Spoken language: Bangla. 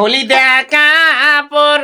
হলি দেখা পর